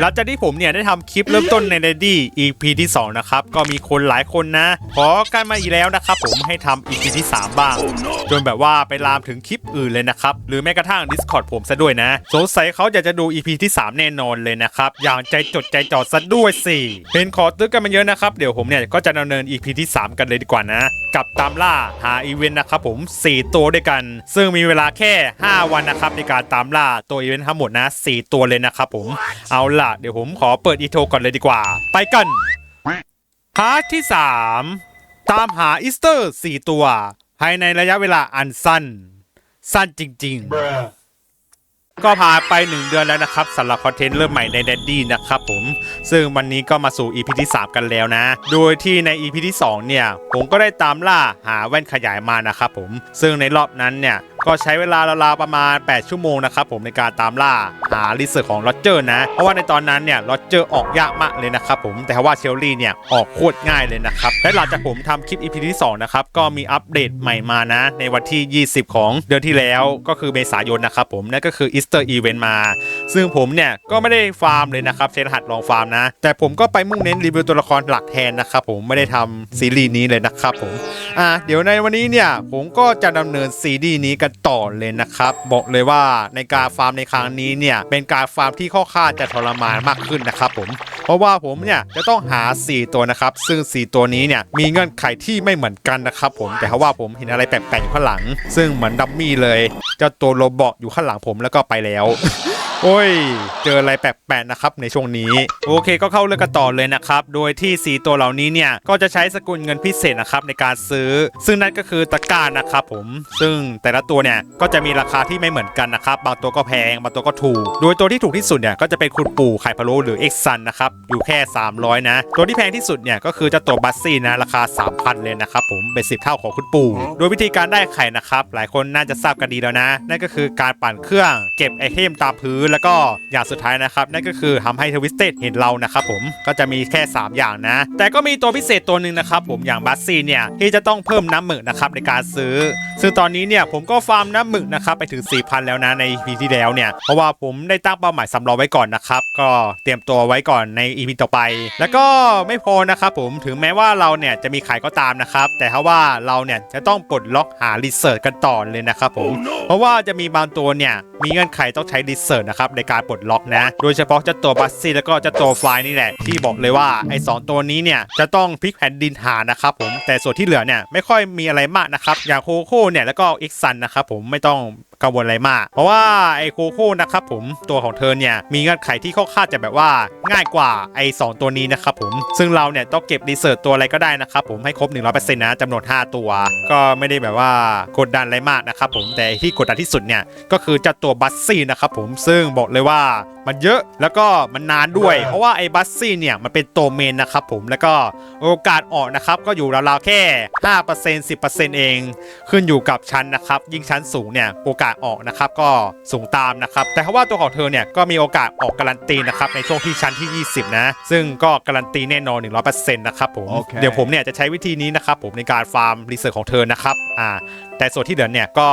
หลังจากที่ผมเนี่ยได้ทำคลิปเริ่มต้นใน d ดดี้ EP ที่ 2 นะครับ ก็มีคนหลายคนนะขอกันมาอีกแล้วนะครับ ผมให้ทำ EP ที่ 3 บ้าง จนแบบว่าไปลามถึงคลิปอื่นเลยนะครับ หรือแม้กระทั่ง Discord ผมซะด้วยนะ สงสัยเขาอยากจะดู EP ที่ 3 แน่นอนเลยนะครับ อย่างใจจดใจจ่อซะด้วยสิเห็นขอตื้อกันมาเยอะนะครับ เดี๋ยวผมเนี่ยก็จะดำเนิน EP ที่ 3 กันเลยดีกว่านะ กับตามล่าหาอีเวนต์นะครับผม 4 ตัวด้วยกัน ซึ่งมีเวลาแค่ 5 วันนะครับในการตามล่าตัวอีเวนต์ทั้งหมดนะ 4 ตัวเลยนะครับผมเอาล่ะเดี๋ยวผมขอเปิดอีโทก่อนเลยดีกว่า ไปกันพาร์ทที่ 3 ตามหาอีสเตอร์ 4 ตัว ภายในระยะเวลาอันสั้น สั้นจริง ๆก็ผ่านไป 1 เดือนแล้วนะครับสำหรับคอนเทนต์เริ่มใหม่ใน d ดดดี้นะครับผม ซึ่งวันนี้ก็มาสู่ EP ที่ 3 กันแล้วนะ โดยที่ใน EP ที่ 2 เนี่ย ผมก็ได้ตามล่าหาแว่นขยายมานะครับผม ซึ่งในรอบนั้นเนี่ย ก็ใช้เวลาราวๆประมาณ 8 ชั่วโมงนะครับผมในการตามล่าหารีเสิร์ของโรเจอร์นะ เพราะว่าในตอนนั้นเนี่ยโรเจอร์ออกยากมากเลยนะครับผมแต่ว่าเชลลี่เนี่ยออกโคตรง่ายเลยนะครับและหลังจากผมทำคลิป EP ที่2นะครับก็มีอัปเดตใหม่มานะ ในวันที่ 20 ของเดือนที่แล้วก็คือเมษายนนะครับผมนั่นก็คือ Easter Event มา ซึ่งผมเนี่ยก็ไม่ได้ฟาร์มเลยนะครับใช้รหัสลองฟาร์มนะ แต่ผมก็ไปมุ่งเน้นรีวิวตัวละครหลักแทนนะครับผมไม่ได้ทำซีรีส์นี้เลยนะครับผมอะเดี๋ยวในวันนี้เนี่ยผมก็จะดำเนินซีรีส์นี้กันต่อเลยนะครับ บอกเลยว่าในการฟาร์มในครั้งนี้เนี่ยเป็นการฟาร์มที่ข้อค่าจะทรมานมากขึ้นนะครับผมเพราะว่าผมเนี่ยจะต้องหา 4 ตัวนะครับ ซึ่ง 4 ตัวนี้เนี่ยมีเงื่อนไขที่ไม่เหมือนกันนะครับผมแต่เพราะว่าผมเห็นอะไรแปลกๆอยู่ข้างหลัง ซึ่งเหมือนดัมมี่เลยเจ้าตัวโรบอทอยู่ข้างหลังผมแล้วก็ไปแล้ว โอ้ย เจออะไรแปลกๆนะครับในช่วงนี้ โอเคก็เข้าเรื่องกันต่อเลยนะครับ โดยที่ 4 ตัวเหล่านี้เนี่ย ก็จะใช้สกุลเงินพิเศษนะครับในการซื้อ ซึ่งนั่นก็คือตะกร้านะครับผม ซึ่งแต่ละตัวเนี่ยก็จะมีราคาที่ไม่เหมือนกันนะครับ บางตัวก็แพง บางตัวก็ถูก โดยตัวที่ถูกที่สุดเนี่ยก็จะเป็นคุณปู่ไข่พะโล้หรือเอ็กซันนะครับ อยู่แค่ 300 นะ ตัวที่แพงที่สุดเนี่ยก็คือจะตัวบัสซี่นะราคา 3,000 เลยนะครับผม เป็นสิบเท่าของคุณปู่ โดยวิธีการได้ไข่นะครับ หลายคนน่าจะทราบกันดีแล้วนะ นั่นก็คือการปั่นเครื่อง เก็บไอเทมตามพื้นแล้วก็อย่างสุดท้ายนะครับนั่นก็คือทำให้ทวิสเต็ดเห็นเรานะครับผมก็จะมีแค่ 3 อย่างนะ แต่ก็มีตัวพิเศษตัวหนึ่งนะครับผมอย่างบัสซี่เนี่ยที่จะต้องเพิ่มน้ำหมึกนะครับในการซื้อ ซึ่งตอนนี้เนี่ยผมก็ฟาร์มน้ำหมึกนะครับไปถึง 4,000 แล้วนะใน EP ที่แล้วเนี่ย เพราะว่าผมได้ตั้งเป้าหมายสำรองไว้ก่อนนะครับก็เตรียมตัวไว้ก่อนใน EP ต่อไป แล้วก็ไม่พอนะครับผมถึงแม้ว่าเราเนี่ยจะมีขายก็ตามนะครับแต่ถ้าว่าเราเนี่ยจะต้องปลดล็อกหารีเสิร์ชกันต่อเลยนะครับผม เพราะว่าจะมีบางตัวเนี่ยมีเงื่อนไขต้องใช้รีเสิร์ชนะครับในการปลดล็อกนะ โดยเฉพาะเจ้าตัวบัสซี่แล้วก็เจ้าตัวไฟล์นี่แหละที่บอกเลยว่าไอ้สองตัวนี้เนี่ยจะต้องพลิกแผ่นดินหานะครับผมแต่ส่วนที่เหลือเนี่ยไม่ค่อยมีอะไรมากนะครับอย่างโคโค่เนี่ยแล้วก็อ็กซันนะครับผมไม่ต้องกังวลอะไรมาก เพราะว่าไอ้โคโค่นะครับผมตัวของเธอเนี่ยมีเงื่อนไขที่ค่อนข้างจะแบบว่าง่ายกว่าไอ้สองตัวนี้นะครับผมซึ่งเราเนี่ยต้องเก็บรีเสิร์ชตัวอะไรก็ได้นะครับผมให้ครบ 100%นะจำนวน 5 ตัว ก็ไม่ได้แบบว่ากดดันอะไรมากนะครับผมแต่ที่กดดันที่สุดเนี่ยก็คือเจ้าตัวบัสซี่นะครับผมซึ่งบอกเลยว่ามันเยอะแล้วก็มันนานด้วย เพราะว่าไอ้บัสซี่เนี่ยมันเป็นตัวเมนนะครับผมแล้วก็โอกาสออกนะครับก็อยู่ราวๆแค่ 5% 10%เอง ขึ้นอยู่กับชั้นนะครับ ยิ่งชั้นสูงเนี่ยโอกาสออกนะครับก็สูงตามนะครับ แต่เพราะว่าตัวของเธอเนี่ยก็มีโอกาสออกการันตีนะครับในช่วงที่ชั้นที่ 20 นะ ซึ่งก็การันตีแน่นอน 100%นะครับผมโอเคเดี๋ยวผมเนี่ยจะใช้วิธีนี้นะครับผมในการฟาร์มรีเสิร์ชของเธอนะครับอ่าแต่ส่วนที่เหลือเนี่ยก็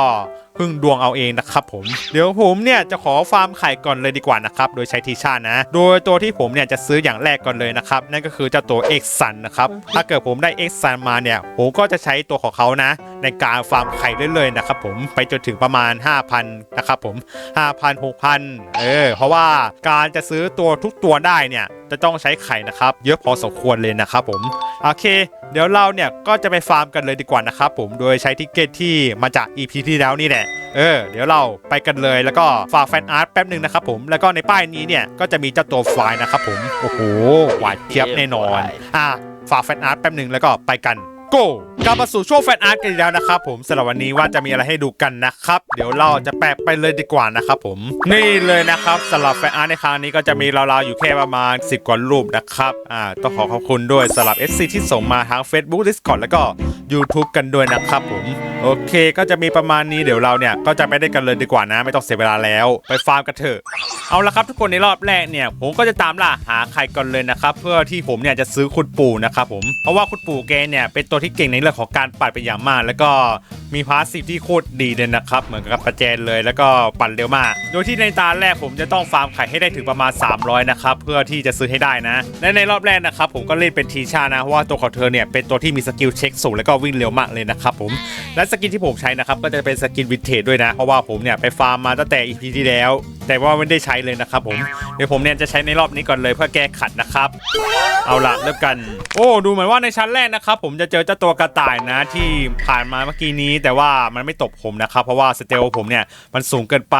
พึ่งดวงเอาเองนะครับผม เดี๋ยวผมเนี่ยจะขอฟาร์มไข่ก่อนเลยดีกว่านะครับ โดยใช้ทีชานะ โดยตัวที่ผมเนี่ยจะซื้ออย่างแรกก่อนเลยนะครับ นั่นก็คือเจ้าตัว X ซันนะครับ ถ้าเกิดผมได้ X ซันมาเนี่ย ผมก็จะใช้ตัวของเขานะ ในการฟาร์มไข่เรื่อยๆนะครับผม ไปจนถึงประมาณ 5,000 นะครับผม 5,000 6,000 เออ เพราะว่าการจะซื้อตัวทุกตัวได้เนี่ย จะต้องใช้ไข่นะครับ เยอะพอสมควรเลยนะครับผม โอเค เดี๋ยวเราเนี่ยก็จะไปฟาร์มกันเลยดีกว่านะครับผมโดยใช้ทิกเก็ตที่มาจาก EP ที่แล้วนี่แหละเออเดี๋ยวเราไปกันเลยแล้วก็ฝากแฟนอาร์ตแป๊บหนึ่งนะครับผมแล้วก็ในป้ายนี้เนี่ยก็จะมีเจ้าตัวไฟล์นะครับผมโอ้โหหวานเจี๊ยบแน่นอนอะฝากแฟนอาร์ตแป๊บหนึ่งแล้วก็ไปกัน โกกลับมาสู่ช่วงแฟนอาร์ตกันอีกแล้วนะครับผมสำหรับวันนี้ว่าจะมีอะไรให้ดูกันนะครับ เดี๋ยวเราจะแปะไปเลยดีกว่านะครับผม นี่เลยนะครับสำหรับแฟนอาร์ตในครั้งนี้ก็จะมีราวๆอยู่แค่ประมาณ 10 กว่ารูปนะครับอ่าต้องขอขอบคุณด้วยสำหรับ FC ที่ส่งมาทาง Facebook Discord แล้วก็ YouTube กันด้วยนะครับผม โอเค ก็จะมีประมาณนี้เดี๋ยวเราเนี่ยก็จะไปได้กันเลยดีกว่านะ ไม่ต้องเสียเวลาแล้ว ไปฟาร์มกันเถอะเอาละครับทุกคนในรอบแรกเนี่ย ผมก็จะตามล่าหาใครก่อนเลยนะครับ เพื่อที่ผมเนี่ยจะซื้อคุณปู่นะครับผมเพราะว่าคุณปู่แกเนี่ยเป็นตัวที่เก่งในเรื่องของการปัดเป็นอย่างมาก แล้วก็มีพาสซีฟที่โคตรดีเลยนะครับเหมือนกับประแจนเลย แล้วก็ปั่นเร็วมาก โดยที่ในตาแรกผมจะต้องฟาร์มไข่ให้ได้ถึงประมาณ 300นะครับเพื่อที่จะซื้อให้ได้นะและในรอบแรกนะครับผมก็เล่นเป็นทีชานะเพราะว่าตัวของเธอเนี่ยเป็นตัวที่มีสกิลเช็คสูงแล้วก็วิ่งเร็วมากเลยนะครับผมและสกินที่ผมใช้นะครับก็จะเป็นสกินวินเทจด้วยนะ เพราะว่าผมเนี่ยไปฟาร์มมาตั้งแต่อีพีที่แล้ว แต่ว่าไม่ได้ใช้เลยนะครับผม ดี๋ยวผมเนี่ยจะใช้ในรอบนี้ก่อนเลยเพื่อแก้ขัดนะครับ เอาละเริ่มกัน โอ้ดูเหมือนว่าในชั้นแรกนะครับ ผมจะเจอเจ้าตัวกระต่ายนะที่ผ่านมาเมื่อกี้นี้ แต่ว่ามันไม่ตบผมนะครับ เพราะว่าสเตลผมเนี่ยมันสูงเกินไป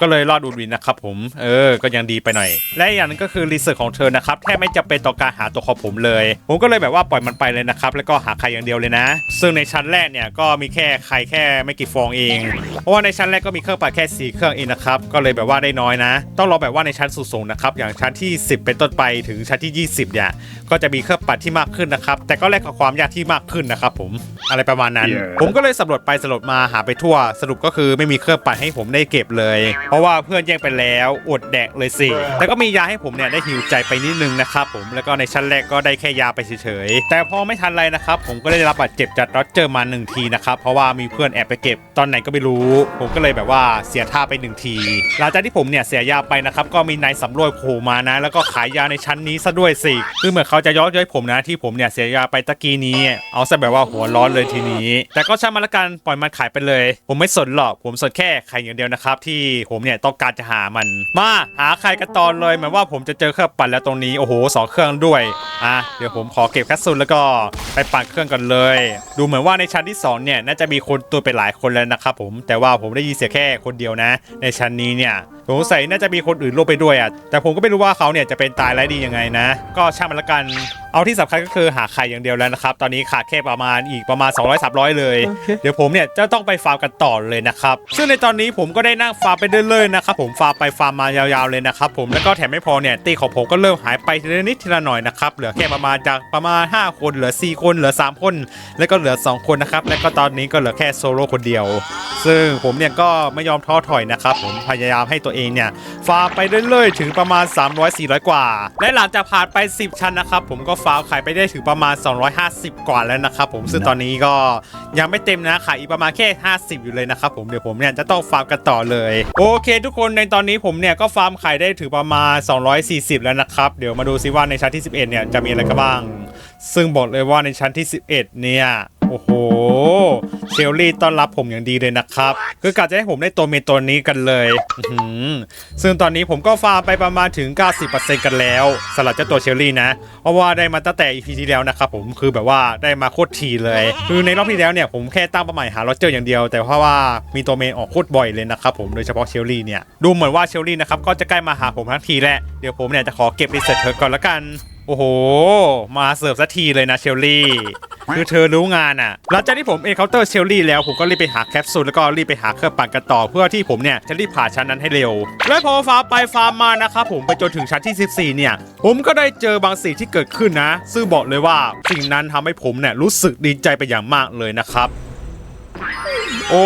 ก็เลยรอดอุดวินนะครับผมเออก็ยังดีไปหน่อย และอย่างนึงก็คือรีเสิร์ชของเธอนะครับแทบไม่จำเป็นต่อการหาตัวของผมเลย ผมก็เลยแบบว่าปล่อยมันไปเลยนะครับแล้วก็หาใครอย่างเดียวเลยนะ ซึ่งในชั้นแรกเนี่ยก็มีแค่ใครแค่ไม่กี่ฟองเอง เพราะว่าในชั้นแรกก็มีเครื่องปั่นแค่สี่เครื่องเองนะครับก็เลยแบบว่าได้น้อยนะ ต้องรอแบบว่าในชั้นสูงๆนะครับอย่างชั้นที่ 10 เป็นต้นไปถึงชั้นที่ 20เนี่ยก็จะมีเครื่องปั่นที่มากขึ้นนะครับแต่ก็แลกกับความยากที่มากขึ้นนะครับผมอะไรประมาณนั้น Yeah. ผมก็เลยสำรวจไปสำรวจมาหาไปทั่ว สรุปก็คือไม่มีเครื่องปั่นให้ผมได้เก็บเลย เพราะว่าเพื่อนแย่งไปแล้วอดแดกเลยสิแต่ก็มียาให้ผมเนี่ยได้หิวใจไปนิดนึงนะครับผมแล้วก็ในชั้นแรกก็ได้แค่ยาไปเฉยๆแต่พอไม่ทันไรนะครับ ผมก็ได้รับบาดเจ็บจากดอจเจอร์มาหนึ่งทีนะครับเพราะว่ามีเพื่อนแอบไปเก็บตอนไหนก็ไม่รู้ ผมก็เลยแบบว่าเสียท่าไปหนึ่งที หลังจากที่ผมเนี่ยเสียยาไปนะครับก็มีนายสำรวจโผล่มานะ แล้วก็ขายยาในชั้นนี้ซะด้วยสิคือเหมือนเขาจะย้อนย้อยผมนะที่ผมเนี่ยเสียยาไปตะกี้นี้ เอาซะแบบว่าหัวร้อนเลยทีนี้ แต่ก็ช่างมันละกันปล่อยมันขายไปเลย ผมไม่สนหรอกผมสนแค่ไข่อย่างเดียวนะครับ ที่ผมเนี่ยต้องการจะหามัน มาหาไข่กันตอนเลยเหมือนว่าผมจะเจอเครื่องปั่นแล้วตรงนี้โอ้โหสองเครื่องด้วยอะเดี๋ยวผมขอเก็บแคปซูลแล้วก็ไปปั่นเครื่องกันเลย ดูเหมือนว่าในชั้นที่สองเนี่ยน่าจะมีคนตัวไปหลายคนแล้วนะครับผมแต่ว่าผมได้ยินเสียงแค่คนเดียวนะ ในชั้นนี้เนี่ย สงสัยน่าจะมีคนอื่นร่วมไปด้วยอะ แต่ผมก็ไม่รู้ว่าเขาเนี่ยจะเป็นตายร้ายดียังไงนะ ก็ช่างมันละกัน เอาที่สำคัญก็คือหาไข่อย่างเดียวแล้วนะครับ ตอนนี้ขาดแค่ประมาณอีกประมาณ 200 300 เลย เดี๋ยวผมเนี่ยจะต้องไปฟาร์มกันต่อเลยนะครับ ซึ่งในตอนนี้ผมก็ได้นั่งฟาร์มไปเรื่อยๆนะครับ ผมฟาร์มไปฟาร์มมายาวๆเลยนะครับผม แล้วก็แถมไม่พอเนี่ยตีของผมก็เริ่มหายไปทีละนิดทีละหน่อยนะครับ เหลือแค่ประมาณจากประมาณ 5 คนเหลือ 4 คนเหลือ 3 คน แล้วก็เหลือ 2 คนนะครับ แล้วก็ตอนนี้ก็เหลือแค่โซโล่คนเดียว ซึ่งผมเนี่ยก็ไม่ยอมท้อถอยนะครับ ผมพยายามให้ตัวเองเนี่ยฟาไปเรื่อยๆ ถึงประมาณ 300-400 กว่า และหลังจากผ่านไป 10 ชั้นนะครับ ผมก็ฟาขายไปได้ถึงประมาณ 250 กว่าแล้วนะครับผมซึ่งตอนนี้ก็ยังไม่เต็มนะขายอีกประมาณแค่ 50 อยู่เลยนะครับผมเดี๋ยวผมเนี่ยจะต้องฟาร์มกันต่อเลย โอเคทุกคนในตอนนี้ผมเนี่ยก็ฟาร์มขายได้ถึงประมาณ 240 แล้วนะครับเดี๋ยวมาดูซิว่าในชั้นที่ 11 เนี่ยจะมีอะไรกันบ้าง ซึ่งบอกเลยว่าในชั้นที่ 11 เนี่ย โอ้โห เชลลี่ต้อนรับผมอย่างดีเลยนะครับ คือกะจะให้ผมได้ตัวเมนตัวนี้กันเลยอื้อหือซึ่งตอนนี้ผมก็ฟาร์มไปประมาณถึง 90%กันแล้วสำหรับเจ้าตัวเชลลี่นะ เพราะว่าได้มาตั้งแต่ EP ที่แล้วนะครับผมคือแบบว่าได้มาโคตรทีเลย คือในรอบที่แล้วเนี่ยผมแค่ตั้งเป้าหมายหาโรเจอร์อย่างเดียว แต่เพราะว่ามีตัวเมนออกโคตรบ่อยเลยนะครับผมโดยเฉพาะเชลลี่เนี่ยดูเหมือนว่าเชลลี่นะครับก็จะใกล้มาหาผมทั้งทีแหละเดี๋ยวผมเนี่ยจะขอเก็บรีเสิร์ชเธอก่อนละกันโอ้โห มาเสิร์ฟสักทีเลยนะเชลลี่ คือเธอรู้งานอะ หลังจากที่ผมเอเคาน์เตอร์เชลลี่แล้วผมก็รีบไปหาแคปซูลแล้วก็รีบไปหาเครื่องปั่นกันต่อเพื่อที่ผมเนี่ยจะรีบผ่านชั้นนั้นให้เร็ว และพอฟาร์มไปฟาร์มมานะครับผมไปจนถึงชั้นที่ 14 เนี่ย ผมก็ได้เจอบางสิ่งที่เกิดขึ้นนะ ซึ่งบอกเลยว่าสิ่งนั้นทำให้ผมเนี่ยรู้สึกดีใจไปอย่างมากเลยนะครับ โอ้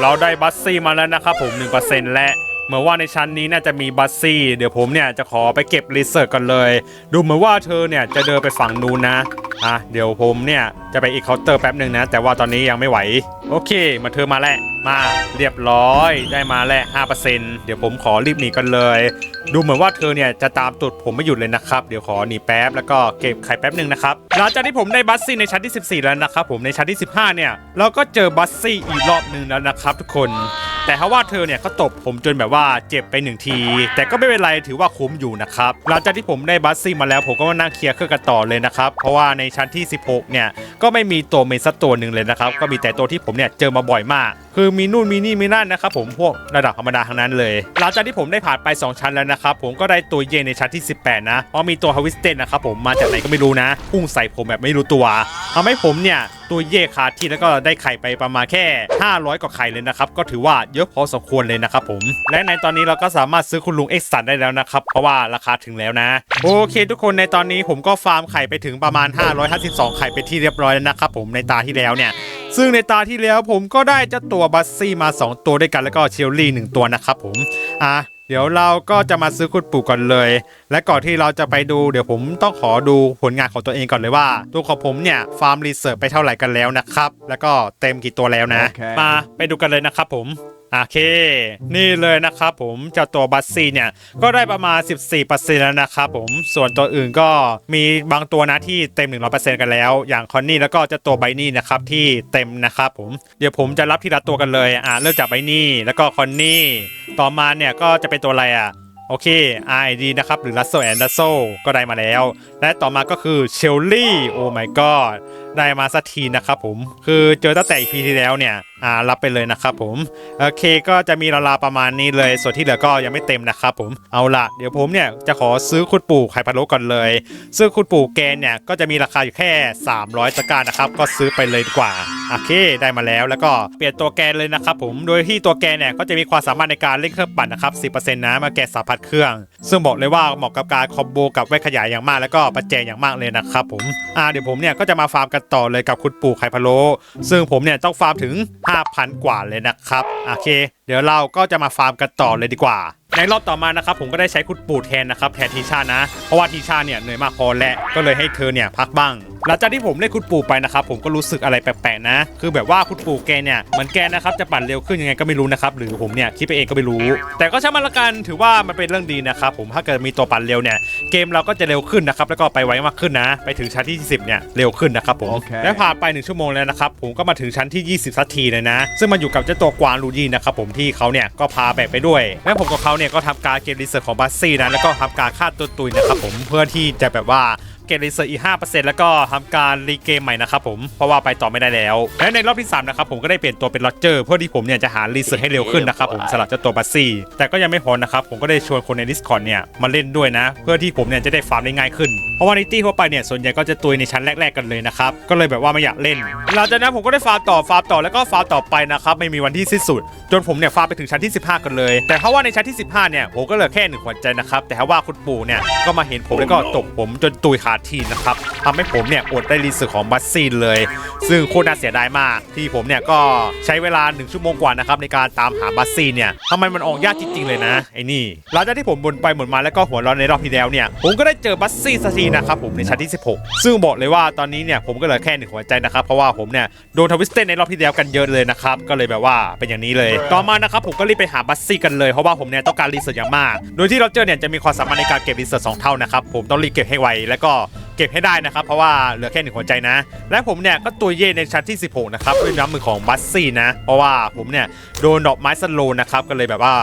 เราได้บัสซี่มาแล้วนะครับผม1%และ เหมือนว่าในชั้นนี้น่าจะมีบัสซี่ เดี๋ยวผมเนี่ยจะขอไปเก็บรีเสิร์ชกันเลย ดูเหมือนว่าเธอเนี่ยจะเดินไปฝั่งนู้นนะอะเดี๋ยวผมเนี่ยจะไปอีกเคาน์เตอร์แป๊บหนึ่งนะ แต่ว่าตอนนี้ยังไม่ไหว โอเค มาเธอมาแล้วมาเรียบร้อยได้มาแล้ว5%เดี๋ยวผมขอรีบหนีกันเลย ดูเหมือนว่าเธอเนี่ยจะตามตุดผมไม่หยุดเลยนะครับ เดี๋ยวขอหนีแป๊บแล้วก็เก็บไข่แป๊บหนึ่งนะครับหลังจากที่ผมได้บัสซี่ในชั้นที่ 14 แล้วนะครับผมในชั้นที่ 15 เนี่ยเราก็เจอบัสซี่อีกรอบหนึ่งแล้วนะครับทุกคน แต่ถ้าว่าเธอเนี่ยเขาตบผมจนแบบว่าเจ็บไปหนึ่งที แต่ก็ไม่เป็นไรถือว่าคุ้มอยู่นะครับหลังจากที่ผมได้บัสซี่มาแล้วผมก็มานั่งเคลียร์เครื่องกันต่อเลยนะครับเพราะว่าในชั้นที่ 16 เนี่ยก็ไม่มีตัวเมนสักตัวหนึ่งเลยนะครับก็มีแต่ตัวที่ผมเนี่ยเจอมาบ่อยมาก คือมีนู่นมีนี่มีนั่นนะครับผมพวกระดับธรรมดาทั้งนั้นเลยหลังจากที่ผมได้ผ่านไป 2 ชั้นแล้วนะครับผมก็ได้ตัวเยนในชั้นที่ 18 นะเพราะมีตัวฮาวิสเตนนะครับผมมาจากไหนก็ไม่รู้นะพุ่งใส่ผมแบบไม่รู้ตัวทำให้ผมเนี่ยตัวเย่คาที่แล้วก็ได้ไข่ไปประมาณแค่ 500 กว่าไข่เลยนะครับก็ถือว่าเยอะพอสมควรเลยนะครับผม และในตอนนี้เราก็สามารถซื้อคุณลุงเอ็กซ์สันได้แล้วนะครับ เพราะว่าราคาถึงแล้วนะ โอเคทุกคนในตอนนี้ผมก็ฟาร์มไข่ไปถึงประมาณ 552 ไข่ไปนที่เรียบร้อยแล้วนะครับผมในตาที่แล้วเนี่ยซึ่งในตาที่แล้วผมก็ได้เจ้าตัวบัสซี่มา 2 ตัวด้วยกันแล้วก็เชลลี่หนึ่งตัวนะครับผมอะเดี๋ยวเราก็จะมาซื้อคุณปู่ก่อนเลย และก่อนที่เราจะไปดูเดี๋ยวผมต้องขอดูผลงานของตัวเองก่อนเลยว่า ตัวของผมเนี่ยฟาร์มรีเสิร์ชไปเท่าไหร่กันแล้วนะครับ แล้วก็เต็มกี่ตัวแล้วนะโอเคมาไปดูกันเลยนะครับผม โอเค นี่เลยนะครับผมเจ้าตัวบัสซี่เนี่ย ก็ได้ประมาณ 14%แล้วนะครับผมส่วนตัวอื่นก็มีบางตัวนะที่เต็ม 100%กันแล้ว อย่างคอนนี่แล้วก็เจ้าตัวไบนี่นะครับที่เต็มนะครับผมเดี๋ยวผมจะรับทีละตัวกันเลยอ่าเริ่มจากไบนี่แล้วก็คอนนี่ต่อมาเนี่ยก็จะเป็นตัวอะไรอะโอเค RID นะครับ หรือ Russell and Russell ก็ได้มาแล้ว และต่อมาก็คือเชลลี่โอ้ my god ได้มาสักทีนะครับผม คือเจอตั้งแต่ EP ที่แล้วเนี่ย อ่ารับไปเลยนะครับผมโอเคก็จะมีราวๆประมาณนี้เลย ส่วนที่เหลือก็ยังไม่เต็มนะครับผมเอาละเดี๋ยวผมเนี่ยจะขอซื้อคุณปู่ไข่พะโล้ก่อนเลย ซึ่งคุณปู่แกนเนี่ยก็จะมีราคาอยู่แค่ 300ตะกร้านะครับก็ซื้อไปเลยดีกว่าโอเคได้มาแล้วแล้วก็เปลี่ยนตัวแกนเลยนะครับผมโดยที่ตัวแกนเนี่ยก็จะมีความสามารถในการเล่นเครื่องปั่นนะครับ10%นะมาแกะสาพัดเครื่อง ซึ่งบอกเลยว่าเหมาะกับการคอมโบกับแว่นขยายอย่างมากแล้วก็ประแจอย่างมากเลยนะครับผมอ่าเดี๋ยวผมเนี่ยก็จะมาฟาร์มกันต่อเลยกับคุณปู่ไข่พะโล้ซึ่งผมเนี่ยต้องฟาร์มถึง5,000 กว่าเลยนะครับโอเค เดี๋ยวเราก็จะมาฟาร์มกันต่อเลยดีกว่า ในรอบต่อมานะครับผมก็ได้ใช้คุณปู่แทนนะครับแทนทีชานะ เพราะว่าทีชาเนี่ยเหนื่อยมากพอแล้วก็เลยให้เธอเนี่ยพักบ้าง หลังจากที่ผมเล่นคุณปู่ไปนะครับผมก็รู้สึกอะไรแปลกๆนะ คือแบบว่าคุณปู่แกเนี่ยเหมือนแกนะครับจะปั่นเร็วขึ้นยังไงก็ไม่รู้นะครับหรือผมเนี่ยคิดไปเองก็ไม่รู้ แต่ก็ช่างมันละกันถือว่ามันเป็นเรื่องดีนะครับผมถ้าเกิดมีตัวปั่นเร็วเนี่ยเกมเราก็จะเร็วขึ้นนะครับแล้วก็ไปไวมากขึ้นนะ ไปถึงชั้นที่ 20เนี่ยเร็วขึ้นนะครับผมโอเคและผ่านไปหนึ่งชั่วโมงแล้วนะครับผมก็มาถึงชั้นที่ 20สักทีเลยนะ ซึ่งมันอยู่กับเจ้าตัวกวางลูยีนะครับผมที่เขาเนี่ยก็พาแบกไปด้วยและผมกับเขาเนี่ยก็ทำการเกมรีเสิร์ชของบัสซี่นะแล้วก็ทำการฆ่าตัวตุยนะครับผมเพื่อที่จะแบบว่า เก็บรีเสิร์ชอีก5%แล้วก็ทำการรีเกมใหม่นะครับผม เพราะว่าไปต่อไม่ได้แล้ว และในรอบที่3นะครับผมก็ได้เปลี่ยนตัวเป็นโรเจอร์เพื่อที่ผมเนี่ยจะหารีเสิร์ให้เร็วขึ้นนะครับผมสำหรับเจ้าตัวบัสซี่ แต่ก็ยังไม่พอนะครับผมก็ได้ชวนคนใน Discord เนี่ยมาเล่นด้วยนะ เพื่อที่ผมเนี่ยจะได้ฟาร์มได้ง่ายขึ้น เพราะว่าในตี้ทั่วไปเนี่ยส่วนใหญ่ก็จะตุยในชั้นแรกๆกันเลยนะครับก็เลยแบบว่าไม่อยากเล่นหลังจากนั้นผมก็ได้ฟาร์มต่อฟาร์มต่อแล้วก็ฟาร์มต่อไปนะครับไม่มีวันที่สิ้นสุด จนผมเนี่ยฟาร์มไปถึงชั้นที่ 15 กันเลย แต่เพราะว่าในชั้นที่ 15 เนี่ยผมก็เหลือแค่หนึ่งหัวใจนะครับแต่ว่าคุณปู่เนี่ยก็มาเห็นผมแล้วก็ตกผมจนตุยขาดทีนะครับทำให้ผมเนี่ยอดได้รีสิร์ของบัสซีนเลย ซึ่งโคตรน่าเสียดายมาก ที่ผมเนี่ยก็ใช้เวลา 1 ชั่วโมงกว่านะครับในการตามหาบัสซีนเนี่ยทำไมมันออกยากจริงๆเลยนะไอ้นี่หลังจากที่ผมบนไปบนมาแล้วก็หัวเร้อนในรอบที่แล้วเนี่ยผมก็ได้เจอบัสซีนสักทีนะครับผมในชั้นที่ 16 ซึ่งบอกเลยว่าตอนนี้เนี่ยผมก็เหลือแค่หนึ่งหัวใจนะครับเพราะว่าผมเนี่ยโดนทวิสเตนในรอบที่แล้วกันเยอะเลยนะครับก็เลยแบบว่าเป็นอย่างนี้เลย ต่อมานะครับผมก็รีบไปหาบัสซี่กันเลยเพราะว่าผมเนี่ยต้องการรีเสิร์ชอย่างมาก โดยที่เราเจอเนี่ยจะมีความสามารถในการเก็บรีเสิร์ชสองเท่านะครับผมต้องรีบเก็บให้ไวแล้วก็เก็บให้ได้นะครับ เพราะว่าเหลือแค่หนึ่งหัวใจนะ และผมเนี่ยก็ตัวเย่ในชั้นที่ 16 นะครับด้วยน้ำมือของบัสซี่นะ เพราะว่าผมเนี่ยโดนดอกไม้สโลนะครับก็เลยแบบว่า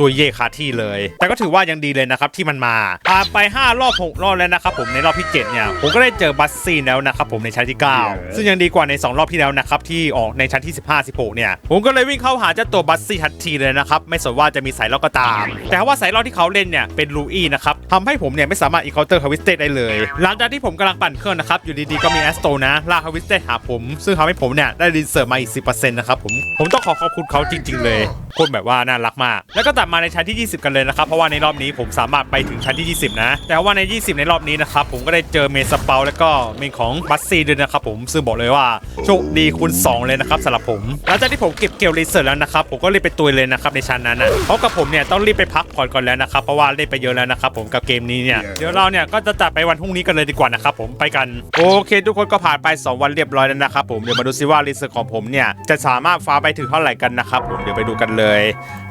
ตัวเย่คาที่เลย แต่ก็ถือว่ายังดีเลยนะครับที่มันมาผ่านไป 5 รอบ 6 รอบแล้วนะครับผมในรอบที่ 7 เนี่ย ผมก็ได้เจอบัสซี่แล้วนะครับผมในชั้นที่ 9 ซึ่งยังดีกว่าใน 2 รอบที่แล้วนะครับที่ออกในชั้นที่ 15 16 เนี่ย ผมก็เลยวิ่งเข้าหาเจ้าตัวบัสซี่ทันทีเลยนะครับไม่สนว่าจะมีสายลอกก็ตาม แต่ว่าสายลอกที่เขาเล่นเนี่ยเป็นลูอี้นะครับทำให้ผมเนี่ยไม่สามารถอีเคาน์เตอร์ฮาวิสเตได้เลย หลังจากที่ผมกำลังปั่นเครื่องนะครับอยู่ดีๆก็มีแอสโตนะลากฮาวิสเตหาผม ซึ่งทำให้ผมเนี่ยได้รีเสิร์ฟมาอีก10%นะครับผมผมต้องขอขอบคุณเขาจริง ๆ เลยคนแบบว่าน่ารักมากแล้วก็ตัดมาในชั้นที่ 20 กันเลยนะครับ เพราะว่าในรอบนี้ผมสามารถไปถึงชั้นที่ 20 นะ แต่ว่าใน 20 ในรอบนี้นะครับผมก็ได้เจอเมสเปาแล้วก็เมนของบัสซี่ด้วยนะครับผมซึ่งบอกเลยว่าโชคดีคูณ2 เลยนะครับสำหรับผมหลังจากที่ผมเก็บเกลรีเสิร์ชแล้วนะครับผมก็รีบไปตุยเลยนะครับในชั้นนั้นนะเพราะกับผมเนี่ยต้องรีบไปพักผ่อนก่อนแล้วนะครับเพราะว่าเล่นไปเยอะแล้วนะครับผมกับเกมนี้เนี่ยเดี๋ยวเราเนี่ยก็จะจัดไปวันพรุ่งนี้กันเลยดีกว่านะครับผมไปกันโอเคทุกคนก็ผ่านไป 2 วันเรียบร้อยแล้วนะครับผมเดี๋ยวมาดูซิว่ารีเสิร์ชของผมเนี่ยจะสามารถฟ้าไปถึงเท่าไหร่กันนะครับผมเดี๋ยวไปดูกันเลย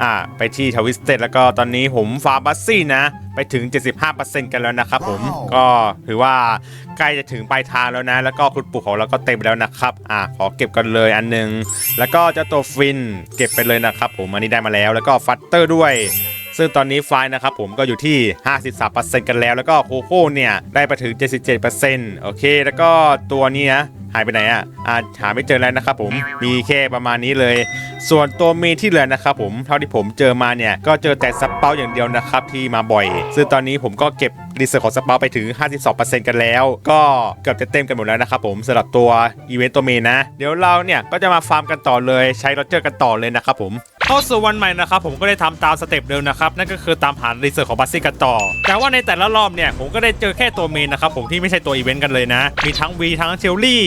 อ่าไปที่ทวิสเต็ดแล้วก็ตอนนี้ผมฟาบัสซี่นะ ไปถึง 75%กันแล้วนะครับผมก็ถือว่าใกล้จะถึงปลายทางแล้วนะ แล้วก็คุณปู่ของเราก็เต็มแล้วนะครับอ่าขอเก็บกันเลยอันหนึง แล้วก็เจ้าตัวฟินเก็บไปเลยนะครับผมอันนี้ได้มาแล้วแล้วก็ฟัตเตอร์ด้วยซึ่งตอนนี้ไฟล์นะครับผมก็อยู่ที่ 53%กันแล้ว แล้วก็โคโค่เนี่ย ได้ไปถึง 77%โอเค แล้วก็ตัวนี้นะ หายไปไหนอะอาหาไม่เจอแล้วนะครับผมมีแค่ประมาณนี้เลย ส่วนตัวเมที่เหลือนะครับผมเท่าที่ผมเจอมาเนี่ยก็เจอแต่สเปาอย่างเดียวนะครับที่มาบ่อย ซึ่งตอนนี้ผมก็เก็บรีเซอร์ของสเปาไปถึง 52%กันแล้ว ก็เกือบจะเต็มกันหมดแล้วนะครับผมสำหรับตัวอีเวนต์ตัวเมนนะเดี๋ยวเราเนี่ยก็จะมาฟาร์มกันต่อเลยใช้โรเจอร์กันต่อเลยนะครับผม เข้าสู่วันใหม่นะครับผมก็ได้ทำตามสเต็ปเดิมนะครับนั่นก็คือตามหารีเสิร์ชของบัสซี่กันต่อ แต่ว่าในแต่ละรอบเนี่ยผมก็ได้เจอแค่ตัวเมนนะครับผมที่ไม่ใช่ตัวอีเวนต์กันเลยนะ มีทั้งวีทั้งเชลลี่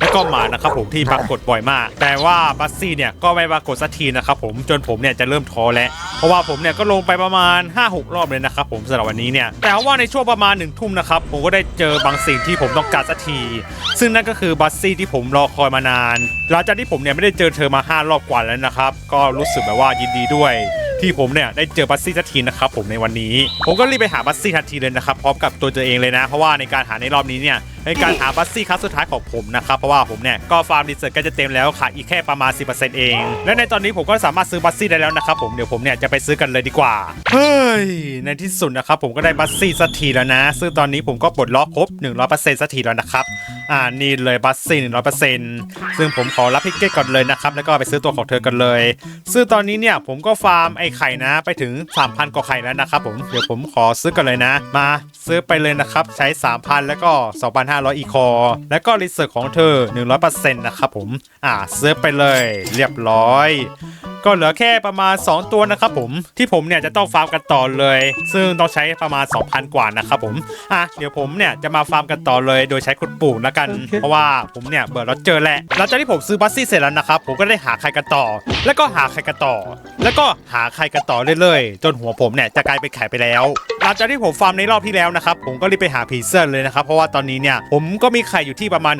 แล้วก็หมานะครับผมที่ปรากฏบ่อยมาก แต่ว่าบัสซี่เนี่ยก็ไม่ปรากฏสักทีนะครับผมจนผมเนี่ยจะเริ่มท้อแล้วเพราะว่าผมเนี่ยก็ลงไปประมาณ 5-6 รอบเลยนะครับผมสำหรับวันนี้เนี่ยแต่ว่าในช่วงประมาณ1นึ่ทุ่มนะครับผมก็ได้เจอบางสิ่งที่ผมต้องการสักที ซึ่งนั่นก็คือบัสซี่ที่ผมรอคอยมานานหลังจากที่ผมเนี่ยไม่ได้เจอเธอมา 5 รอบกว่าแล้วนะครับก็รู้สึกแบบว่ายินดีด้วย ที่ผมเนี่ยได้เจอบัสซี่สักทีนะครับผมในวันนี้ ผมก็รีบไปหาบัสซี่ทันทีเลยนะครับพร้อมกับตัวตัวเองเลยนะ เพราะว่าในการหาในรอบนี้เนี่ยในการหาบัสซี่ครั้งสุดท้ายของผมนะครับเพราะว่าผมเนี่ยก็ฟาร์มรีเสิร์ชก็จะเต็มแล้วขาดอีกแค่ประมาณ 10%เอง และในตอนนี้ผมก็สามารถซื้อบัสซี่ได้แล้วนะครับผมเดี๋ยวผมเนี่ยจะไปซื้อกันเลยดีกว่าเฮ้ยในที่สุดนะครับผมก็ได้บัสซี่สักทีแล้วนะ ซึ่งตอนนี้ผมก็ปลดล็อกครบ100%สักทีแล้วนะครับ อ่านี่เลยบัสซี่100%ซึ่งผมขอรับพิกเก็ตก่อนเลยนะครับ แล้วก็ไปซื้อตัวของเธอกันเลย ซึ่งตอนนี้เนี่ยผมก็ฟาร์มไอ้ไข่นะไปถึง3,000กว่าไข่แล้วนะครับผมเดี๋ยวผมขอซื้อกันเลยนะ มาซื้อไปเลยนะครับใช้3,000แล้วก็2,500อีคอแล้วก็รีเสิร์ชของเธอ100%นะครับผมอ่าซื้อไปเลยเรียบร้อย ก็เหลือแค่ประมาณ 2 ตัวนะครับผมที่ผมเนี่ยจะต้องฟาร์มกันต่อเลย ซึ่งต้องใช้ประมาณ 2,000 กว่านะครับผมอะเดี๋ยวผมเนี่ยจะมาฟาร์มกันต่อเลยโดยใช้คุณปู่แล้วกัน เพราะว่าผมเนี่ยเบื่อแล้วเจอแหละหลังจากที่ผมซื้อบัสซี่เสร็จแล้วนะครับผมก็ได้หาใครกันต่อ แล้วก็หาใครกันต่อ แล้วก็หาใครกันต่อเรื่อยๆ จนหัวผมเนี่ยจะกลายเป็นไข่ไปแล้วหลังจากที่ผมฟาร์มในรอบที่แล้วนะครับผมก็รีบไปหาผีเสื้อเลยนะครับเพราะว่าตอนนี้เนี่ยผมก็มีไข่อยู่ที่ประมาณ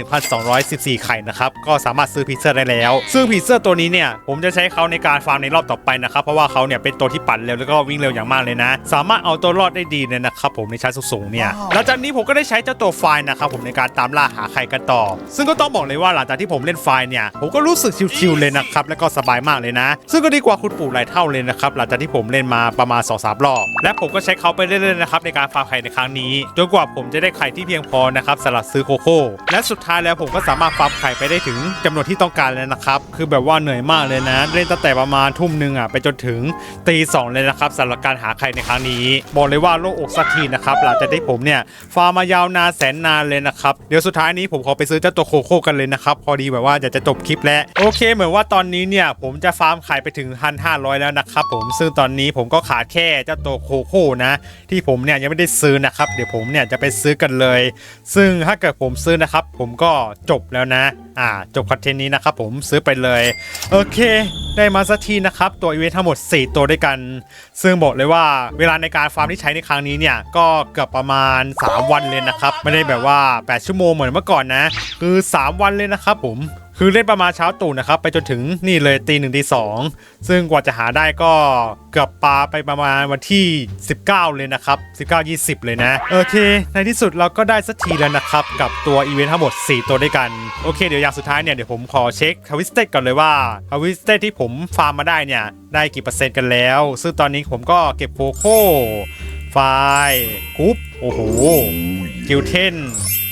1,214 ไข่นะครับก็สามารถซื้อผีเสื้อได้แล้ว ซึ่งผีเสื้อตัวนี้เนี่ยผมจะใช้เขาในการฟาร์มในรอบต่อไปนะครับ เพราะว่าเขาเนี่ยเป็นตัวที่ปั่นเร็วแล้วก็วิ่งเร็วอย่างมากเลยนะ สามารถเอาตัวรอดได้ดีเลยนะครับผมในชั้นสูงๆเนี่ยหลังจากนี้ผมก็ได้ใช้เจ้าตัวไฟล์นะครับผมในการตามล่าหาไข่กันต่อ ซึ่งก็ต้องบอกเลยว่าหลังจากที่ผมเล่นไฟล์เนี่ยผมก็รู้สึกชิวๆเลยนะครับแล้วก็สบายมากเลยนะ ซึ่งก็ดีกว่าคุณปู่หลายเท่าเลยนะครับหลังจากที่ผมเล่นมาประมาณ2อสรอบและผมก็ใช้เขาไปเรื่อยๆนะครับในการฟาร์มไข่ในครั้งนี้จนกว่าผมจะได้ไข่ที่เพียงพอนะครับสำหรับซื้อโคโค่และสุดท้ายแล้วผมก็สามารถฟาร์มไข่ไปได้ถึงจำนวนที่ต้องการแล้วนะครับคือแบบว่าเหนื่อยมากเลยนะ เล่นตั้งแต่ประประมาณทุ่มหนึ่งอะไปจนถึงตีสองเลยนะครับสำหรับการหาไข่ในครั้งนี้ บอกเลยว่าโล่งอกสักทีนะครับหลังจากที่ผมเนี่ยฟาร์มมายาวนานแสนนานเลยนะครับเดี๋ยวสุดท้ายนี้ผมขอไปซื้อเจ้าตัวโคโค่กันเลยนะครับพอดีแบบว่าอยากจะจบคลิปแล้วโอเค เหมือนว่าตอนนี้เนี่ยผมจะฟาร์มไข่ไปถึงพันห้าร้อยแล้วนะครับผมซึ่งตอนนี้ผมก็ขาดแค่เจ้าตัวโคโค่นะ ที่ผมเนี่ยยังไม่ได้ซื้อนะครับเดี๋ยวผมเนี่ยจะไปซื้อกันเลย ซึ่งถ้าเกิดผมซื้อนะครับ ผมก็จบแล้วนะ อ่าจบคอนเทนต์นี้นะครับผมซื้อไปเลย โอเค ได้มาสักทีนะครับ ตัวอีเวนต์ทั้งหมด 4 ตัวด้วยกัน ซึ่งบอกเลยว่าเวลาในการฟาร์มที่ใช้ในครั้งนี้เนี่ย ก็เกือบประมาณ 3 วันเลยนะครับ ไม่ได้แบบว่า 8 ชั่วโมงเหมือนเมื่อก่อนนะ คือ 3 วันเลยนะครับผม คือเล่นประมาณเช้าตู่นะครับ ไปจนถึงนี่เลยตีหนึ่งตีสองซึ่งกว่าจะหาได้ก็เกือบปลาไปประมาณวันที่ 19 เลยนะครับ 19 20 เลยนะ โอเค ในที่สุดเราก็ได้สักทีแล้วนะครับ กับตัวอีเวนต์ทั้งหมด 4 ตัวด้วยกัน โอเค เดี๋ยวอย่างสุดท้ายเนี่ยเดี๋ยวผมขอเช็คทวิสเต็ก่อนเลยว่าทวิสเต็ที่ผมฟาร์มมาได้เนี่ยได้กี่เปอร์เซ็นต์กันแล้ว ซึ่งตอนนี้ผมก็เก็บโคโค่ไฟกรุ๊ปโอ้โหกิลเทน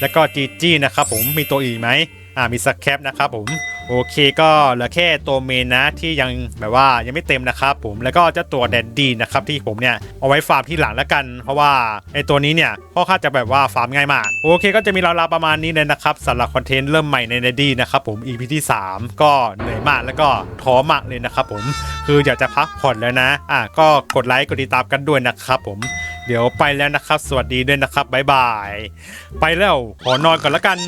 แล้วก็จีจี้นะครับผมมีตัวอื่นไหม อ่ามีสแคปนะครับผมโอเคก็เหลือแค่ตัวเมนนะที่ยังแบบว่ายังไม่เต็มนะครับผมแล้วก็เจ้าตัวแดนดีนะครับที่ผมเนี่ยเอาไว้ฟาร์มที่หลังแล้วกัน เพราะว่าไอตัวนี้เนี่ยค่อนข้าจะแบบว่าฟาร์มง่ายมากโอเค ก็จะมีราวๆประมาณนี้เลยนะครับสำหรับคอนเทนต์เริ่มใหม่ในแดนดีนะครับผม EP ที่ 3 ก็เหนื่อยมากแล้วก็ท้อมากเลยนะครับผมคืออยากจะพักผ่อนแล้วนะอะก็กดไลค์กดติดตามกันด้วยนะครับผมเดี๋ยวไปแล้วนะครับ สวัสดีด้วยนะครับบ๊ายบายไปแล้วขอนอนก่อนแล้วกัน